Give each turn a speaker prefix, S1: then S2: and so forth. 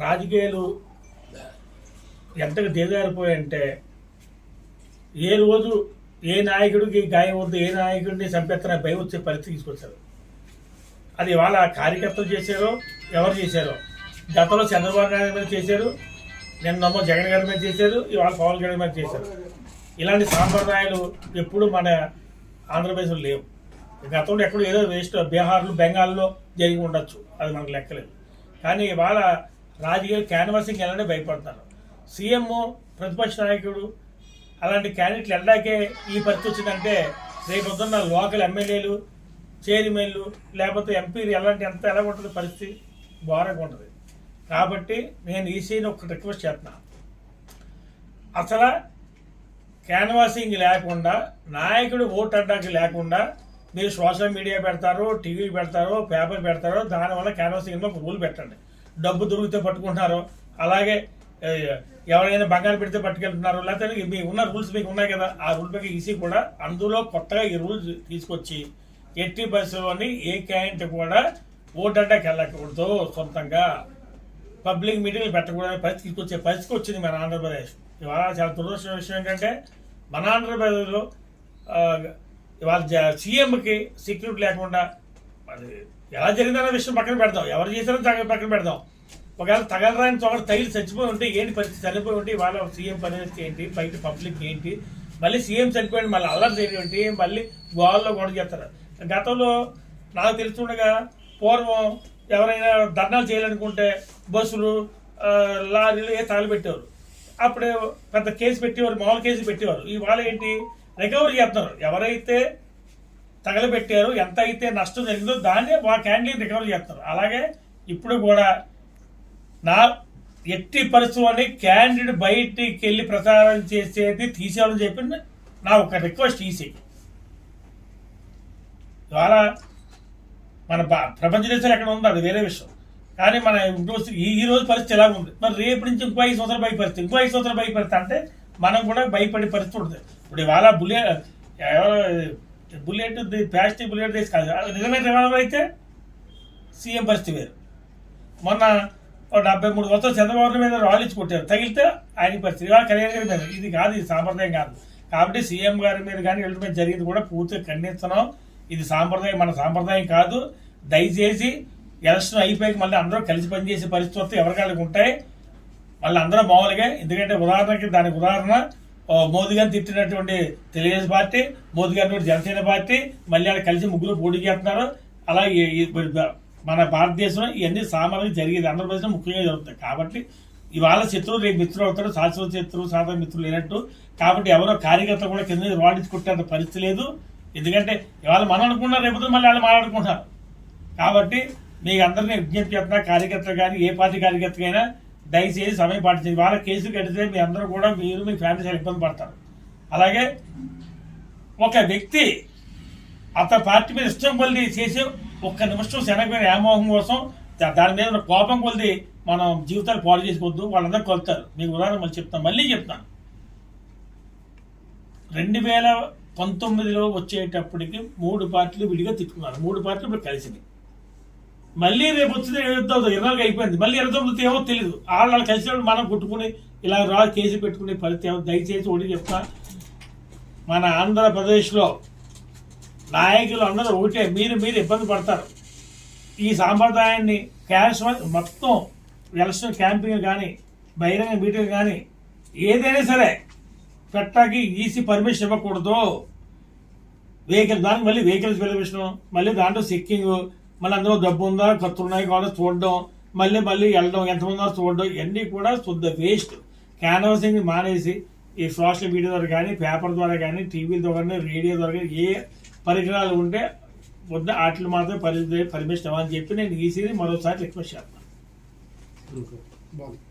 S1: రాజకీయాలు ఎంతగా దిగజారిపోయాయంటే ఏ రోజు ఏ నాయకుడికి గాయం వద్దు ఏ నాయకుడిని చంపేస్తున్న భయం వచ్చే పరిస్థితి తీసుకొచ్చారు. అది వాళ్ళ కార్యకర్తలు చేశారో ఎవరు చేశారో? గతంలో చంద్రబాబు నాయుడు మీద చేశారు నిన్నమ్మో జగన్ గారి మీద చేశారు ఇవాళ పవన్ కళ్యాణ్ మీద చేశారు. ఇలాంటి సాంప్రదాయాలు ఎప్పుడు మన ఆంధ్రప్రదేశ్లో లేవు. గతంలో ఎక్కడో ఏదో వేస్ట్ బీహార్లో బెంగాల్లో జరిగి ఉండొచ్చు అది మనకు లెక్కలేదు. కానీ ఇవాళ రాజకీయ క్యాన్వాసింగ్ వెళ్ళాలని భయపడతారు. సీఎం ప్రతిపక్ష నాయకుడు అలాంటి క్యాండిడేట్లు వెళ్ళడాకే ఈ పరిస్థితి వచ్చిందంటే రేపు పొద్దున్న లోకల్ ఎమ్మెల్యేలు చైర్మన్లు లేకపోతే ఎంపీలు ఎలాంటి ఎంత ఎలా ఉంటుంది పరిస్థితి? ఘోరంగా ఉంటుంది. కాబట్టి నేను ఈసీని ఒక రిక్వెస్ట్ చేస్తున్నాను అసలు క్యాన్వాసింగ్ లేకుండా నాయకుడు ఓటు అడ్డాకి లేకుండా మీరు సోషల్ మీడియా పెడతారు టీవీ పెడతారు పేపర్ పెడతారు దానివల్ల క్యాన్వాసింగ్ ఒక రూల్ పెట్టండి. డబ్బు దొరికితే పట్టుకుంటున్నారు. అలాగే ఎవరైనా బంగారు పెడితే పట్టుకెళ్తున్నారు. లేకపోతే మీ ఉన్న రూల్స్ మీకు ఉన్నాయి కదా ఆ రూల్ పైకి ఈసీ కూడా అందులో కొత్తగా ఈ రూల్స్ తీసుకొచ్చి ఎట్టి బస్సులోని ఏ క్యాంట్ కూడా ఓటు వెళ్ళకూడదు సొంతంగా. పబ్లిక్ మీటింగ్లు పెట్టకూడదని పరిస్థితి తీసుకొచ్చే పరిస్థితి వచ్చింది మన ఆంధ్రప్రదేశ్. ఇవాళ చాలా దురదృష్టం విషయం ఏంటంటే మన ఆంధ్రప్రదేశ్లో ఇవాళ సీఎంకి సెక్యూరిటీ లేకుండా అది ఎలా జరిగిందన్న విషయం పక్కన పెడదాం ఎవరు చేశారో తగ పక్కన పెడదాం ఒకవేళ తగలరాని చోట తగిలి చచ్చిపోయి ఉంటే ఏంటి పరిస్థితి? చనిపోయి ఉంటే వాళ్ళ సీఎం పరిస్థితి ఏంటి? బయట పబ్లిక్ ఏంటి? మళ్ళీ సీఎం చనిపోయింది మళ్ళీ అల్లరి చేయడం ఏంటి? మళ్ళీ గోవాల్లో గొడవ చేస్తారు. గతంలో నాకు తెలుస్తుండగా పూర్వం ఎవరైనా ధర్నాలు చేయాలనుకుంటే బస్సులు లారీలు ఏ తగలబెట్టేవారు. అప్పుడే పెద్ద కేసు పెట్టేవారు మామూలు కేసు పెట్టేవారు. ఇవాళ ఏంటి? రికవరీ చేస్తున్నారు. ఎవరైతే తగలబెట్టారు ఎంత అయితే నష్టం జరిగిందో దాన్నే ఆ క్యాండిల్ రికవరీ చేస్తారు. అలాగే ఇప్పుడు కూడా నా ఎట్టి పరిస్థితుల్లోని క్యాండిడేట్ బయటికి వెళ్ళి ప్రచారం చేసేది తీసేయాలని చెప్పి నా ఒక రిక్వెస్ట్ ఈసీ. ఇవాళ మన బా- ప్రపంచ దేశాలు ఎక్కడ ఉందో అది వేరే విషయం. కానీ మన ఈ ఈ రోజు పరిస్థితి ఎలా ఉంది? మరి రేపు నుంచి ఇంకో ఐదు సంవత్సరాలు భయపరిస్తే ఇంకో ఐదు సంవత్సరాలు భయపడితే అంటే మనం కూడా భయపడే పరిస్థితి ఉంటుంది. ఇప్పుడు ఇవాళ బుల్లెట్ ఎవరో బుల్లెట్ ప్లాస్టిక్ బుల్లెట్ తీసి కాదు. అది నిజమైన రివాల్వర్ అయితే సీఎం పరిస్థితి వేరు. మొన్న ఒక డెబ్బై మూడు సంవత్సరాలు చంద్రబాబు మీద రాలిచ్చి కొట్టారు. తగిలితే ఆయన పరిస్థితి. ఇవాళ కళ్యాణ్ గారి మీద. ఇది కాదు ఇది సాంప్రదాయం కాదు. కాబట్టి సీఎం గారి మీద కానీ వీళ్ళ మీద జరిగింది కూడా పూర్తిగా ఖండిస్తున్నాం. ఇది సాంప్రదాయం మన సాంప్రదాయం కాదు. దయచేసి ఎలక్షన్ అయిపోయాక మళ్ళీ అందరూ కలిసి పనిచేసే పరిస్థితి వస్తే ఎవరికాళ్ళకి ఉంటాయి? మళ్ళీ అందరూ మామూలుగా ఎందుకంటే ఉదాహరణకి దానికి ఉదాహరణ మోదీ గారిని తిట్టినటువంటి తెలుగుదేశం పార్టీ మోదీ గారిని జనసేన పార్టీ మళ్ళీ ఆడ కలిసి ముగ్గురు పోటీ చేస్తున్నారు. అలా మన భారతదేశంలో ఇవన్నీ సామాన్యంగా జరిగేది ఆంధ్రప్రదేశ్లో ముఖ్యంగా జరుగుతాయి. కాబట్టి ఇవాళ శత్రువు రేపు మిత్రులు అవుతాడు శాశ్వత శత్రువు సాధారణ మిత్రులు లేనట్టు. కాబట్టి ఎవరో కార్యకర్త కూడా కింద వాడించుకుంటే పరిస్థితి లేదు. ఎందుకంటే ఇవాళ మనం అనుకున్నారు రేపు మళ్ళీ వాళ్ళు మాట్లాడుకుంటారు కాబట్టి మీకు అందరినీ విజ్ఞప్తి చేస్తున్నా కార్యకర్తలు కానీ ఏ పార్టీ కార్యకర్తకైనా దయచేసి సమయం పాటించండి. వాళ్ళ కేసులు కడితే మీ అందరూ కూడా మీరు మీ ఫ్యామిలీ చాలా ఇబ్బంది పడతారు. అలాగే ఒక వ్యక్తి అతని పార్టీ మీద ఇష్టం కొలిది చేసి ఒక్క నిమిషం శనగమైన వ్యామోహం కోసం దాని మీద ఉన్న కోపం కొలిది మనం జీవితాలు పాడు చేసుకోవద్దు. వాళ్ళందరూ కొలుతారు. మీకు ఉదాహరణ మళ్ళీ చెప్తాను. మళ్ళీ చెప్తాను. రెండు వేల పంతొమ్మిదిలో వచ్చేటప్పటికి మూడు పార్టీలు విడిగా తిట్టుకున్నారు. మూడు పార్టీలు ఇప్పుడు కలిసినాయి. మళ్ళీ రేపు వచ్చింది ఇరవై ఇరవై అయిపోయింది. మళ్ళీ ఇరవై తొమ్మిది ఏమో తెలియదు వాళ్ళు వాళ్ళు కలిసినప్పుడు మనం కుట్టుకుని ఇలా రా కేసు పెట్టుకునే పరిస్థితి ఏమో దయచేసి ఒకటి చెప్తా. మన ఆంధ్రప్రదేశ్లో నాయకులు అందరూ ఒకటే మీరు మీరు ఇబ్బంది పడతారు. ఈ సాంప్రదాయాన్ని క్యాష్ మొత్తం ఎలక్షన్ క్యాంపింగ్ కానీ బహిరంగ మీటింగ్ కానీ ఏదైనా సరే పెట్టాకి ఈసీ పర్మిషన్ ఇవ్వకూడదు. వెహికల్ దానికి మళ్ళీ వెహికల్స్ వెలివేషన్ మళ్ళీ దాంట్లో సిక్కింగ్ మళ్ళీ అందులో డబ్బు ఉందా ఖర్చులు ఉన్నాయి కావాలో చూడడం. మళ్ళీ మళ్ళీ వెళ్ళడం ఎంతమంది చూడడం. ఇవన్నీ కూడా శుద్ధ వేస్ట్. క్యాన్వాసింగ్ మానేసి ఈ సోషల్ మీడియా ద్వారా కానీ పేపర్ ద్వారా కానీ టీవీ ద్వారా కానీ రేడియో ద్వారా కానీ ఏ పరికరాలు ఉంటే వద్ద వాటిని మాత్రం పరి పర్మిషన్ అని చెప్పి నేను ఈసీని మరోసారి రిక్వెస్ట్ చేస్తాను
S2: బాగుంది.